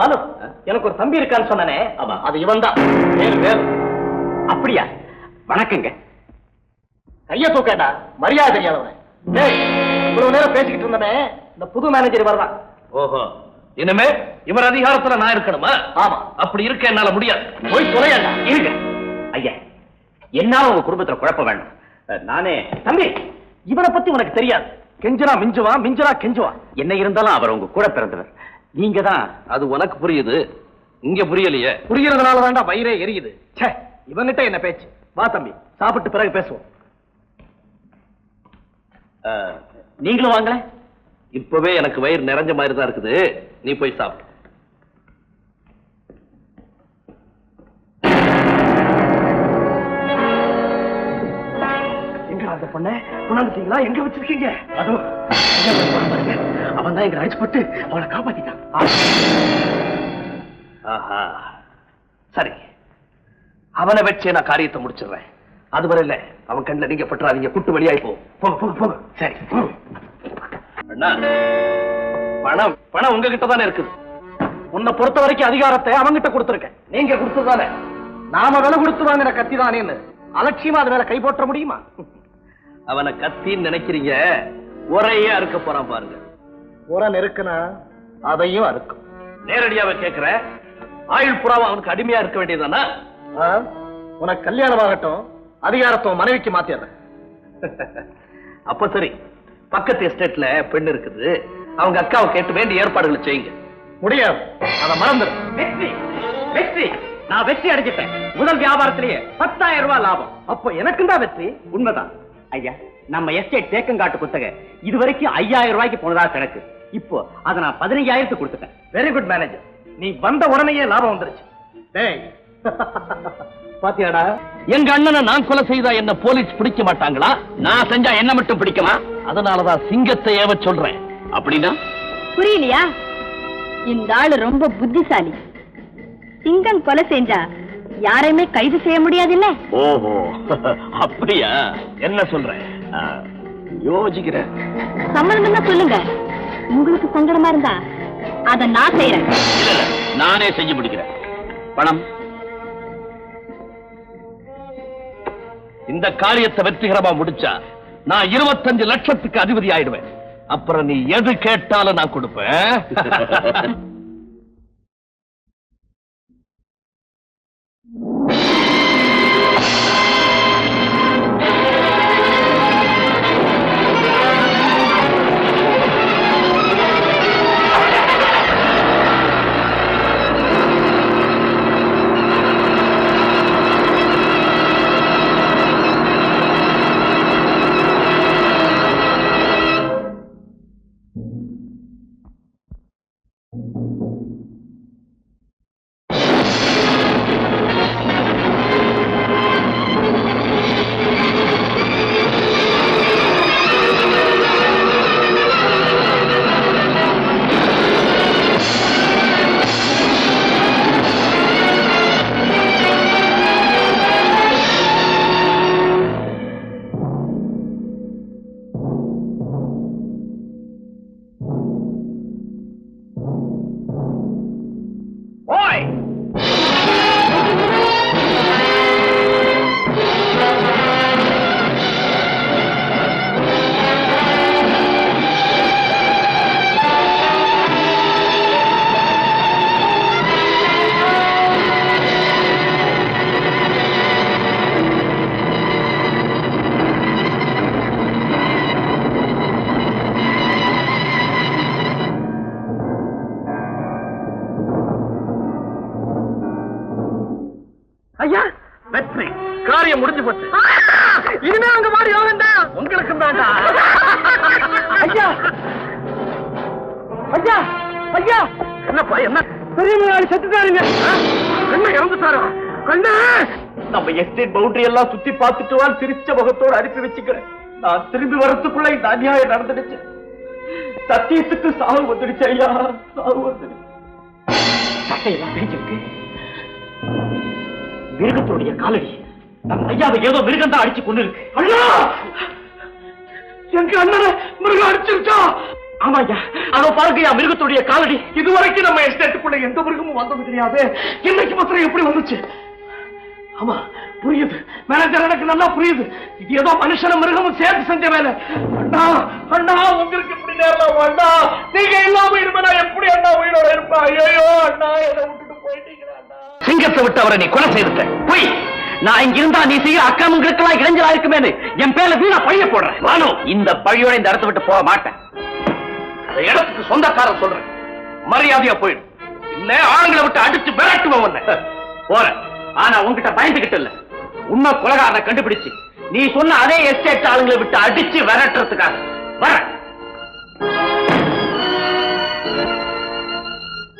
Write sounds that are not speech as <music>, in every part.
பாலு எனக்கு ஒரு தம்பி இருக்கான்னு சொன்னானே. ஆமா. அது இவன் தான் அப்படியா? வணக்கங்க. கைய தூக்கடா. மரியாதை தெரியாதவன். இவ்வளவு நேரம் பேசிக்கிட்டு இருந்தனே இந்த புது மேனேஜர் வரதான் ஓஹோ. இனிமே இவர் அதிகாரத்துல நான் இருக்கணுமா? ஆமா. அப்படி இருக்க என்னால முடியாது. போய் தொலையாண்டா இருங்க. ஐயா என்னால உங்க குடும்பத்துல குழப்ப வேண்டாம் நானே தம்பி இவனை பத்தி உனக்கு தெரியாது. கெஞ்சனா மிஞ்சுவான் மிஞ்சனா கெஞ்சுவான். என்ன இருந்தாலும் அவர் உங்க கூட பிறந்தவர். நீங்க தான் அது உனக்கு புரியுது. இங்க புரியலையே. புரியறதுனால தான்டா வயிறே எரியுது. ச்சே இவன்கிட்ட என்ன பேச்சு? வா தம்பி சாப்பிட்டு பிறகு பேசுவோம். நீங்களும் வாங்க இப்பவே எனக்கு வயிறு நிறைஞ்ச மாதிரி தான் இருக்குது. நீ போய் சாப்பிடு எங்க அந்த பொண்ணை? கொண்டாந்துட்டீங்களா? எங்க வச்சிருக்கீங்க? அதோ அவன் தான் எங்க அழைச்சு போட்டு அவளை காப்பாத்திட்டான். ஆஹா. சரி. அவனை வச்சே நான் காரியத்தை முடிச்சிடுறேன். அதுவரை இல்ல. அவன் கண்ணில் நீங்க பட்டுறாதீங்க குட்டு வெளியாய் போ. போக போக போக சரி. அண்ணா பணம் பணம் உங்ககிட்ட தானே இருக்குது. உன்னை பொறுத்த வரைக்கும் அதிகாரத்தை அவங்கிட்ட கொடுத்துருக்கேன். நீங்க கொடுத்ததானே நாம விலை கொடுத்து வாங்கின கத்தி தானேன்னு அலட்சியமா அது மேல கை போட்ட முடியுமா? அவனை கத்தின்னு நினைக்கிறீங்க. ஒரையா இருக்க போறான் பாருங்க. உரம் இருக்குனா அதையும் அறுக்கும். நேரடியாவே கேட்கிறேன் ஆயுள் புறாவை அவனுக்கு அடிமையா இருக்க வேண்டியதானா? உனக்கு கல்யாணம் ஆகட்டும் அதிகாரத்தை மனைவிக்கு மாத்திடுறேன் அப்ப சரி பக்கத்து எஸ்டேட்ல பெண் இருக்குது. அவங்க அக்காவை கேட்டு வேண்டிய ஏற்பாடுகளை செய்யுங்க. முடியாது. அதை மறந்துடு. வெற்றி வெற்றி. நான் வெற்றி அடைஞ்சிட்டேன். முதல் வியாபாரத்திலேயே பத்தாயிரம் ரூபாய் லாபம். அப்ப எனக்கும் தான் வெற்றி? உண்மைதான். ஐயா நம்ம எஸ்டேட் தேக்கங்காட்டு குத்தகை. இது வரைக்கும் ஐயாயிரம் ரூபாய்க்கு போனதா கணக்கு. இப்போ அதை நான் பதினைஞ்சாயிரத்துக்கு கொடுத்துட்டேன். வெரி குட் மேனேஜர் நீ வந்த உடனேயே லாபம் வந்துருச்சு. டேய். <laughs> பாத்தியாடா? எங்க அண்ணனை நான் கொலை செய்தா என்ன போலீஸ் பிடிக்க மாட்டாங்களா? நான் செஞ்சா என்ன மட்டும் பிடிக்குமா? அதனாலதான் சிங்கத்தை ஏவ சொல்றேன். அப்படின்னா? புரியலையா? இந்த ஆளு ரொம்ப புத்திசாலி. சிங்கம் கொலை செஞ்சா யாரையுமே கைது செய்ய முடியாதுல்ல? ஓஹோ. <laughs> அப்படியா? என்ன சொல்றேன் யோசிக்கிறேன். தான் சொல்லுங்க. உங்களுக்கு சங்கடமா இருந்தா அத நான் செய்யறேன். நானே செஞ்சு முடிக்கிறேன். பணம். இந்த காரியத்தை வெற்றிகரமா முடிச்சா நான் இருபத்தஞ்சு லட்சத்துக்கு அதிபதி ஆயிடுவேன் அப்புறம் நீ எது கேட்டாலும் நான் கொடுப்பேன். <laughs> காரியம் முடிஞ்சு போச்சு. இனிமே அங்க மாடி யோகண்டா உங்களுக்கும் தான்டா. ஐயா. ஐயா. ஐயா. என்னப்பா என்ன? பெரிய முதலாளி செத்துட்டாருங்க. என்ன இறந்துட்டாரா? கண்ணு! நம்ம எஸ்டேட் பவுண்டரி எல்லாம் சுத்தி பார்த்துட்டு வா சிரிச்ச முகத்தோட அனுப்பி வச்சுக்கிறேன். நான் திரும்பி வரத்துக்குள்ள இந்த அநியாயம் நடந்துடுச்சு. சத்தியத்துக்கு சாவு வந்துடுச்சு ஐயா. சாவு வந்துடுச்சு. சட்டையெல்லாம் பேஞ்சிருக்கு மிருகத்தினுடைய காலடி. நம்ம ஐயாவை ஏதோ மிருகம் தான் அடிச்சு கொண்டு இருக்கு அண்ணா எங்க அண்ணனை மிருகம் அடிச்சிருச்சா? ஆமாய்யா அதோ பாருங்கய்யா மிருகத்துடைய காலடி. இதுவரைக்கும் நம்ம எஸ்டேட்டுக்குள்ள எந்த மிருகமும் வந்தது கிடையாது. இன்னைக்கு மாத்திரம் எப்படி வந்துச்சு. ஆமா புரியுது. மேனேஜர் எனக்கு நல்லா புரியுது. இது ஏதோ மனுஷன மிருகமும் சேர்த்து செஞ்ச வேலை. அண்ணா அண்ணா உங்களுக்கு இப்படி நேரலாம் அண்ணா. நீங்க இல்லாம இருப்பா எப்படி அண்ணா உயிரோட இருப்பா ஐயோ அண்ணா என்னை விட்டுட்டு போயிட்டீங்களா அண்ணா. சிங்கத்தை விட்டு அவரை நீ கொலை செய்திருக்க போய் நான் இங்க இருந்தா நீ செய்யற அக்கிரமங்களுக்கெல்லாம் இடைஞ்சலா இருக்குமேனு என் பேர்ல வீணா பழிய போடுறேன். வானு இந்த பழியோட இந்த இடத்த விட்டு போக மாட்டேன். அந்த இடத்துக்கு சொந்தக்காரன் சொல்றேன். மரியாதையா போயிடு. இல்ல ஆளுங்களை விட்டு அடிச்சு விரட்டுவேன் உன்னை. போறேன். ஆனா உன்கிட்ட பயந்துகிட்டு இல்ல. உண்மை கொலகாரனை கண்டுபிடிச்சு. நீ சொன்ன அதே எஸ்டேட் ஆளுங்களை விட்டு அடிச்சு விரட்டுறதுக்காக. வர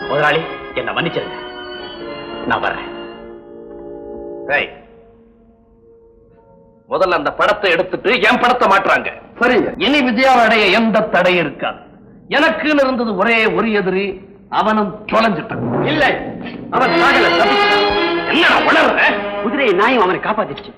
முதலாளி என்ன மன்னிச்சிருங்க. நான் வர்றேன் ரைட் முதல்ல அந்த படத்தை எடுத்துட்டு என் படத்தை மாட்டுறாங்க சரிங்க இனி விஜயாவை அடைய எந்த தடை இருக்காது. எனக்குன்னு இருந்தது ஒரே ஒரு எதிரி அவனும் தொலைஞ்சிட்டான். இல்ல. அவன். என்ன உணர்ற குதிரையை நாயும் அவனை காப்பாத்திடுச்சு?